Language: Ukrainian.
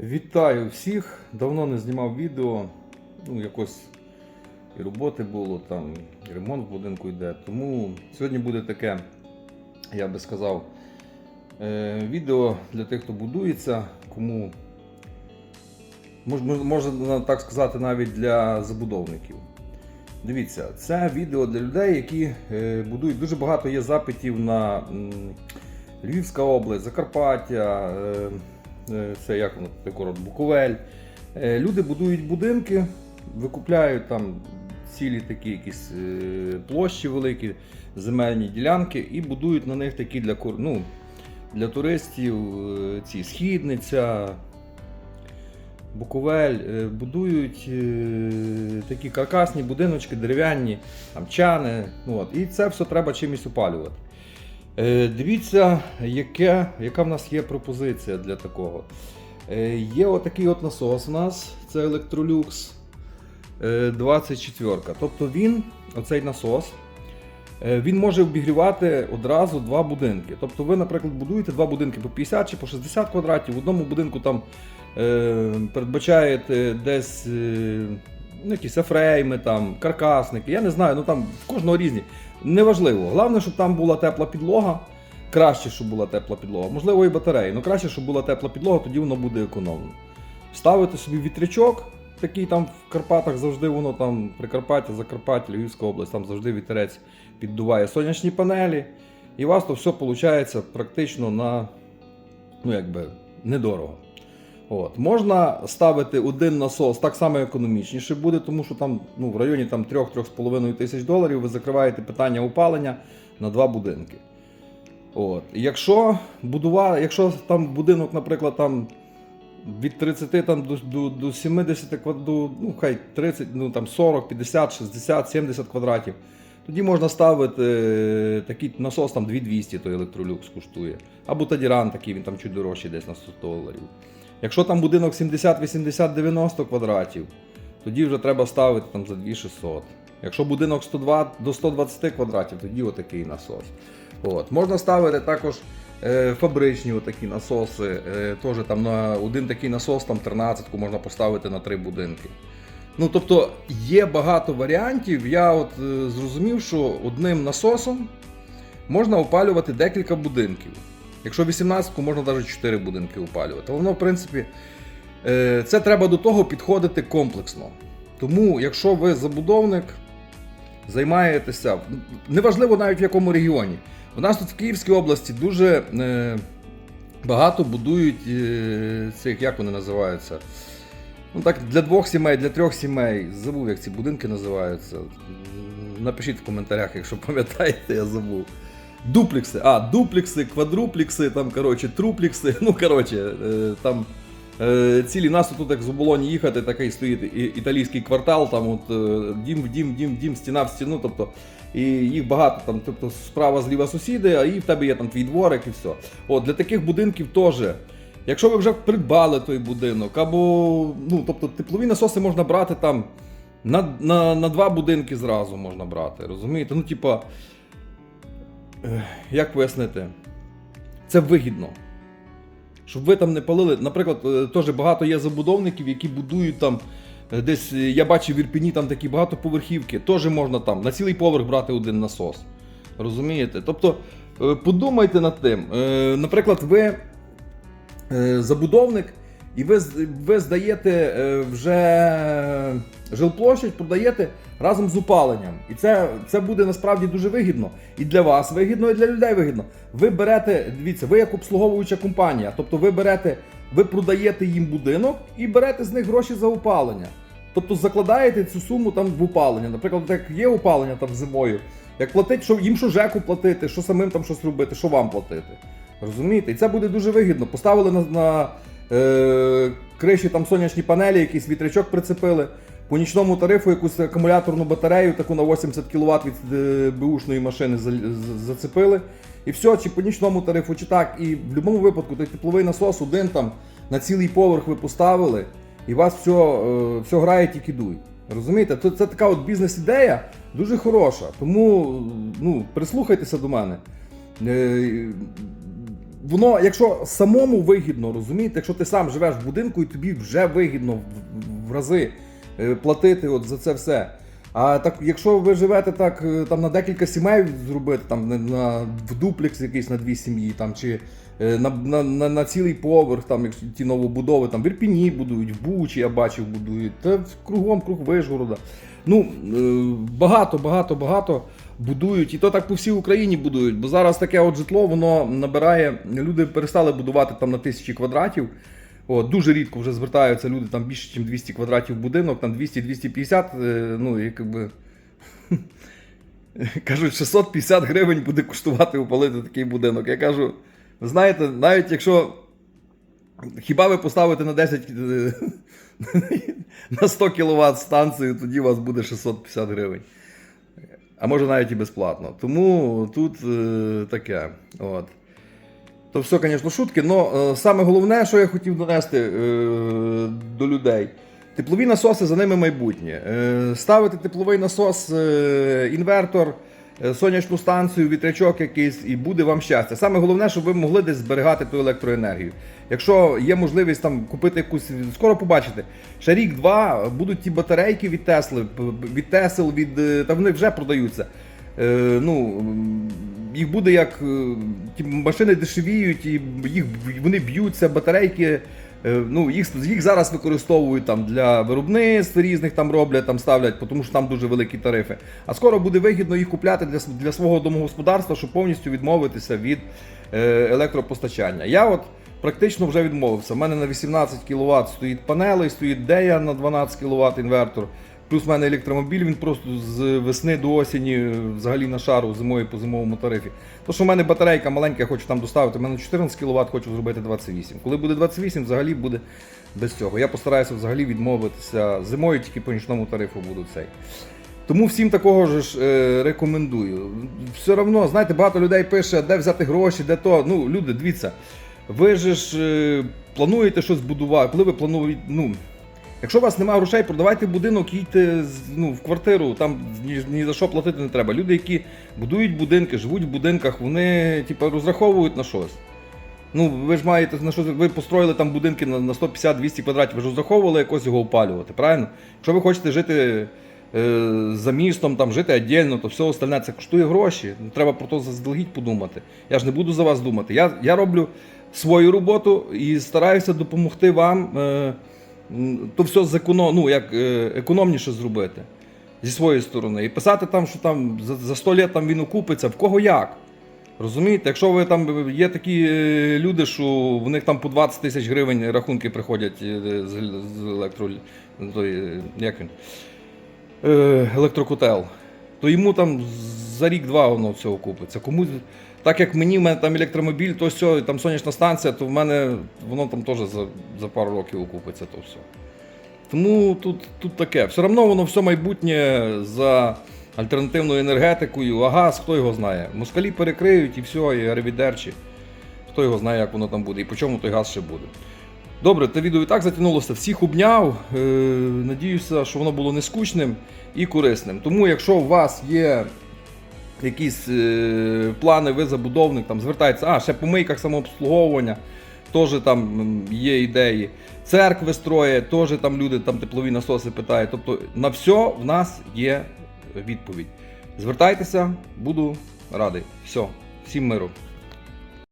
Вітаю всіх! Давно не знімав відео. Ну, якось і роботи було, там, і ремонт в будинку йде. Тому сьогодні буде таке, я би сказав, е, відео для тих, хто будується, кому мож- мож- можна так сказати, навіть для забудовників. Дивіться, це відео для людей, які е, будують. Дуже багато є запитів на Львівська область, Закарпаття, е, це як воно корот, Буковель. Е, Люди будують будинки, викупляють там цілі такі якісь е, площі великі, земельні ділянки і будують на них такі для, ну, для туристів, е, ці східниця. Буковель е, будують е, такі каркасні будиночки, дерев'яні, там чани. Ну, от, і це все треба чимось опалювати. Е, Дивіться, яке, яка в нас є пропозиція для такого. Е, Є отакий от насос у нас, це Electrolux е, 24. Тобто він, оцей насос, е, він може обігрівати одразу два будинки. Тобто ви, наприклад, будуєте два будинки по 50 чи по 60 квадратів, в одному будинку там е, передбачаєте десь е, ну, якісь афрейми, там, каркасники, я не знаю, ну там в кожного різні. Неважливо. Головне, щоб там була тепла підлога. Краще, щоб була тепла підлога. Можливо, і батареї, але краще, щоб була тепла підлога, тоді воно буде економно. Ставити собі вітрячок, такий там в Карпатах завжди воно там Прикарпаття, Закарпаття, Львівська область, там завжди вітерець піддуває сонячні панелі. І у вас то все виходить практично на ну якби недорого. От. Можна ставити один насос так само економічніше буде, тому що там ну, в районі там 3-3,5 тисяч доларів ви закриваєте питання опалення на два будинки. От. Якщо будува... якщо там будинок, наприклад, там від 30 там, до, до, до 70 квад... до, ну, хай 30, ну, там 40, 50, 60, 70 квадратів, тоді можна ставити е, такий насос там 2200, той електролюкс коштує. Або Тадіран такий, він там чуть дорожчий, десь на 100 доларів. Якщо там будинок 70, 80, 90 квадратів, тоді вже треба ставити там за 2600. Якщо будинок 102 до 120 квадратів, тоді отакий насос. От. Можна ставити також е, фабричні отакі насоси. Е, там на один такий насос, там 13 можна поставити на три будинки. Ну, тобто є багато варіантів. Я от е, зрозумів, що одним насосом можна опалювати декілька будинків. Якщо 18-ку, можна навіть 4 будинки опалювати. Воно, в принципі, е, це треба до того підходити комплексно. Тому, якщо ви забудовник, займаєтеся, неважливо навіть в якому регіоні. У нас тут в Київській області дуже е, багато будують е, цих, як вони називаються. Ну так, для двох сімей, для трьох сімей. Забув, як ці будинки називаються. Напишіть в коментарях, якщо пам'ятаєте, я забув. Дуплікси, а, дуплікси, квадруплікси, там, коротше, труплікси. Ну, коротше, е, там е, цілі нас тут як з оболоні їхати, такий стоїть італійський квартал, там от е, дім дім, дім дім, стіна в стіну. Тобто, і їх багато там, тобто справа зліва сусіди, а і в тебе є там твій дворик і все. От, для таких будинків теж. Якщо ви вже придбали той будинок, або ну, тобто теплові насоси можна брати там на, на, на два будинки зразу можна брати. Розумієте? Ну, типа, як пояснити? Це вигідно. Щоб ви там не палили. Наприклад, е, теж багато є забудовників, які будують там. е, Десь е, я бачив в Ірпіні там такі багатоповерхівки, теж можна там на цілий поверх брати один насос. Розумієте? Тобто подумайте над тим. Наприклад, ви забудовник, і ви, ви здаєте е, вже жилплощадь, продаєте разом з опаленням. І це, це буде насправді дуже вигідно. І для вас вигідно, і для людей вигідно. Ви берете, дивіться, ви як обслуговуюча компанія, тобто ви берете, ви продаєте їм будинок і берете з них гроші за опалення. Тобто закладаєте цю суму там в опалення. Наприклад, як є опалення там зимою, як платить, що їм що ЖЕКу платити, що самим там щось робити, що вам платити. Розумієте? І це буде дуже вигідно. Поставили на, на е, криші там сонячні панелі, якийсь вітрячок прицепили. По нічному тарифу якусь акумуляторну батарею, таку на 80 кВт від е, бушної машини за- за- зацепили. І все, чи по нічному тарифу, чи так. І в будь-якому випадку той тепловий насос один там на цілий поверх ви поставили, і вас все, е, все грає тільки дуй. Розумієте? Це, це така от бізнес-ідея дуже хороша. Тому ну, прислухайтеся до мене. Воно, якщо самому вигідно, розумієте, якщо ти сам живеш в будинку і тобі вже вигідно в рази е, платити от за це все. А так, якщо ви живете так е, там на декілька сімей зробити, там на, на в дуплекс якийсь на дві сім'ї, там чи е, на, на, на, на цілий поверх, там якщо ті новобудови, там в Ірпіні будують, в Бучі, я бачив, будують, та кругом круг Вишгорода. Ну е, багато, багато, багато будують, і то так по всій Україні будують. Бо зараз таке от житло, воно набирає. Люди перестали будувати там на тисячі квадратів. От, дуже рідко вже звертаються люди там більше, ніж 200 квадратів будинок, там 200-250, е, ну якби. Кажуть, 650 гривень буде коштувати опалити такий будинок. Я кажу, ви знаєте, навіть якщо хіба ви поставите на 10 е, на 100 кВт станцію, тоді у вас буде 650 гривень. А може навіть і безплатно. Тому тут е, таке. От. То все, звісно, шутки, але саме головне, що я хотів донести е, до людей. Теплові насоси за ними майбутнє. Е, ставити тепловий насос, е, інвертор, е, сонячну станцію, вітрячок якийсь, і буде вам щастя. Саме головне, щоб ви могли десь зберігати ту електроенергію. Якщо є можливість там купити якусь, скоро побачите, ще рік-два будуть ті батарейки від Тесли, від Тесел, від та вони вже продаються. Ну, їх буде як е, ті машини дешевіють, і їх вони б'ються, батарейки. е, Ну, їх, їх зараз використовують там для виробництв різних там роблять, там ставлять, тому що там дуже великі тарифи. А скоро буде вигідно їх купляти для, для свого домогосподарства, щоб повністю відмовитися від е, електропостачання. Я от практично вже відмовився. У мене на 18 кВт стоїть панелей, стоїть Дея на 12 кВт інвертор. Плюс в мене електромобіль, він просто з весни до осені взагалі на шару зимою по зимовому тарифі. То, що в мене батарейка маленька, я хочу там доставити, в мене 14 кВт, хочу зробити 28. Коли буде 28, взагалі буде без цього. Я постараюся взагалі відмовитися зимою, тільки по нічному тарифу буду цей. Тому всім такого ж е, рекомендую. Все одно, знаєте, багато людей пише, де взяти гроші, де то. Ну, люди, дивіться, ви ж е, плануєте щось будувати, коли ви плануєте. Ну, Якщо у вас немає грошей, продавайте будинок, їдьте ну, в квартиру, там ні, ні за що платити не треба. Люди, які будують будинки, живуть в будинках, вони типу, розраховують на щось. Ну, ви ж маєте на щось, ви построїли там будинки на, на 150-200 квадратів, ви ж розраховували якось його опалювати, правильно? Якщо ви хочете жити е, за містом, там, жити віддільно, то все остальне це коштує гроші. Ну, Треба про то заздалегідь подумати. Я ж не буду за вас думати. Я, я роблю свою роботу і стараюся допомогти вам. Е, то все зеконом, ну, як, е, економніше зробити зі своєї сторони. І писати там, що там за, за 100 літ там він окупиться, в кого як. Розумієте, якщо ви там є такі е, люди, що в них там по 20 тисяч гривень рахунки приходять е, з, електро, той, як він, електрокотел, то йому там за рік-два воно все окупиться. Комусь, так як мені, в мене там електромобіль, то все, там сонячна станція, то в мене воно там теж за, за пару років окупиться то все. Тому тут, тут таке. Все одно воно все майбутнє за альтернативною енергетикою, а газ, хто його знає. Москалі перекриють і все, і аревідерчі. Хто його знає, як воно там буде і по чому той газ ще буде. Добре, те відео і так затягнулося. Всіх обняв. Е, надіюся, що воно було не скучним і корисним. Тому, якщо у вас є якісь е, плани, ви забудовник, там звертається, а ще по мийках самообслуговування, теж там є ідеї. Церкви строє, теж там люди там теплові насоси питають. Тобто на все в нас є відповідь. Звертайтеся, буду радий. Все, всім миру.